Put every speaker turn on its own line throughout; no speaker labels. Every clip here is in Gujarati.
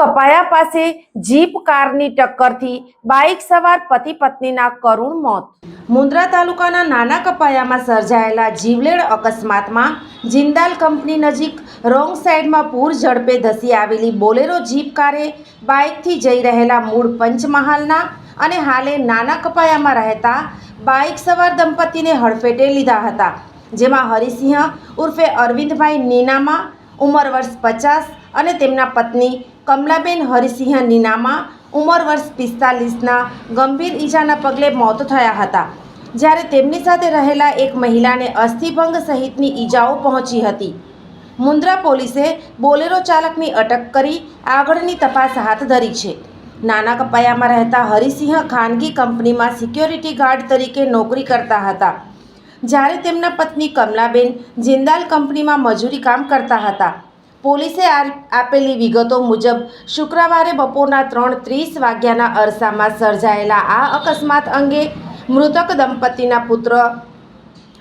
કપાયા પાસે જીપ કારની ટક્કરથી બાઇક સવાર પતિ પત્નીના કરુણ મોત. મુન્દ્રા તાલુકાના નાના કપાયામાં સર્જાયેલા જીવલેણ અકસ્માતમાં જિંદાલ કંપની નજીક રોંગ સાઈડમાં પૂર ઝડપે ધસી આવેલી બોલેરો જીપ કારે બાઇકથી જઈ રહેલા મૂળ પંચમહાલના અને હાલે નાના કપાયામાં રહેતા બાઇક સવાર દંપતીને હડફેટે લીધા હતા, જેમાં હરિસિંહ ઉર્ફે અરવિંદભાઈ નીનામા ઉંમર વર્ષ પચાસ અને તેમના પત્ની કમલાબેન હરિસિંહ નિનામા ઉંમર વર્ષ પિસ્તાલીસના ગંભીર ઈજાના પગલે મોત થયા હતા. જ્યારે તેમની સાથે રહેલા એક મહિલાને અસ્થિભંગ સહિતની ઈજાઓ પહોંચી હતી. મુન્દ્રા પોલીસે બોલેરો ચાલકની અટક કરી આગળની તપાસ હાથ ધરી છે. નાના કપાયામાં રહેતા હરિસિંહ ખાનગી કંપનીમાં સિક્યોરિટી ગાર્ડ તરીકે નોકરી કરતા હતા. જ્યારે તેમના પત્ની કમલાબેન જિંદાલ કંપનીમાં મજૂરી કામ કરતા હતા. પોલીસે આપેલી વિગતો મુજબ, શુક્રવારે બપોરના ત્રણ ત્રીસ વાગ્યાના અરસામાં સર્જાયેલા આ અકસ્માત અંગે મૃતક દંપતીના પુત્ર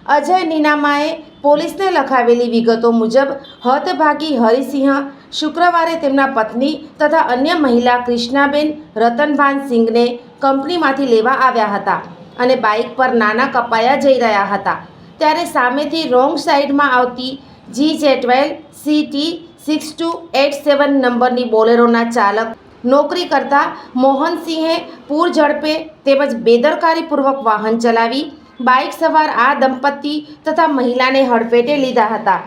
અજય નીનામાએ પોલીસને લખાવેલી વિગતો મુજબ, હતભાગી હરિસિંહ શુક્રવારે તેમના પત્ની તથા અન્ય મહિલા કૃષ્ણાબેન રતનભાન સિંઘને કંપનીમાંથી લેવા આવ્યા હતા. અને બાઇક પર નાના કપાયા જઈ રહ્યા હતા. ત્યારે સામેથી રોંગ સાઈડમાં આવતી G J twelve C T six two eight seven નંબરની બોલેરોના ચાલક, નોકરી કરતા મોહનસિંહે પૂર ઝડપે તેમજ બેદરકારીપૂર્વક વાહન ચલાવી, બાઇક સવાર આ દંપતી તથા મહિલાને હડફેટે લીધા હતા.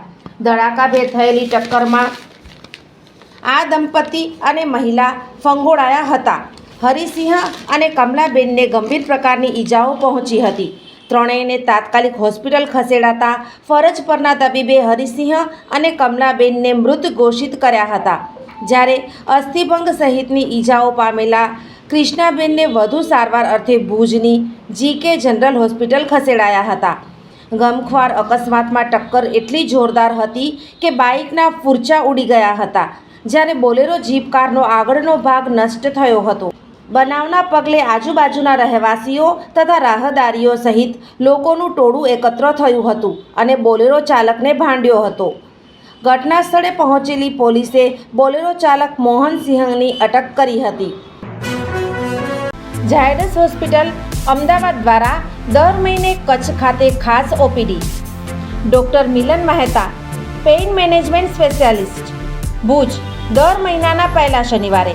ધડાકાભેર થયેલી ટક્કરમાં આ દંપતી અને મહિલા ફંગોળાયા હતા. હરિસિંહ અને કમલાબેનને ગંભીર પ્રકારની ઈજાઓ પહોંચી હતી. ત્રણેયને તાત્કાલિક હોસ્પિટલ ખસેડાતા ફરજ પરના તબીબે હરિસિંહ અને કમલાબેનને મૃત ઘોષિત કર્યા હતા. જ્યારે અસ્થિભંગ સહિતની ઈજાઓ પામેલા કૃષ્ણાબેનને વધુ સારવાર અર્થે ભુજની જીકે જનરલ હોસ્પિટલ ખસેડાયા હતા. ગમખ્વાર અકસ્માતમાં ટક્કર એટલી જોરદાર હતી કે બાઇકના ફૂરચા ઉડી ગયા હતા, જ્યારે બોલેરો જીપ કારનો આગળનો ભાગ નષ્ટ થયો હતો. બનાવના પગલે આજુબાજુના રહેવાસીઓ તથા રાહદારીઓ સહિત લોકોનું ટોળું એકત્ર થયું હતું અને બોલેરો ચાલકને ભાંડ્યો હતો. ઘટના સ્થળે પહોંચેલી પોલીસે બોલેરો ચાલક મોહન સિંહની અટક કરી હતી. ઝાયડસ હોસ્પિટલ અમદાવાદ દ્વારા દર મહિને કચ્છ ખાતે ખાસ OPD. Doctor Milan Mehta, pain management specialist. Bhuj, દર મહિનાના પહેલા શનિવારે.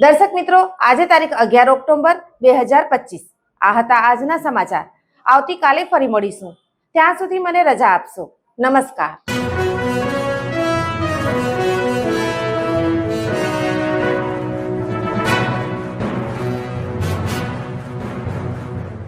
દર્શક મિત્રો, આજે તારીખ અગિયાર ઓક્ટોબર બે હજાર પચીસ. આ હતા આજના સમાચાર. આવતીકાલે ફરી મળીશું. ત્યાં સુધી મને રજા આપશો. નમસ્કાર.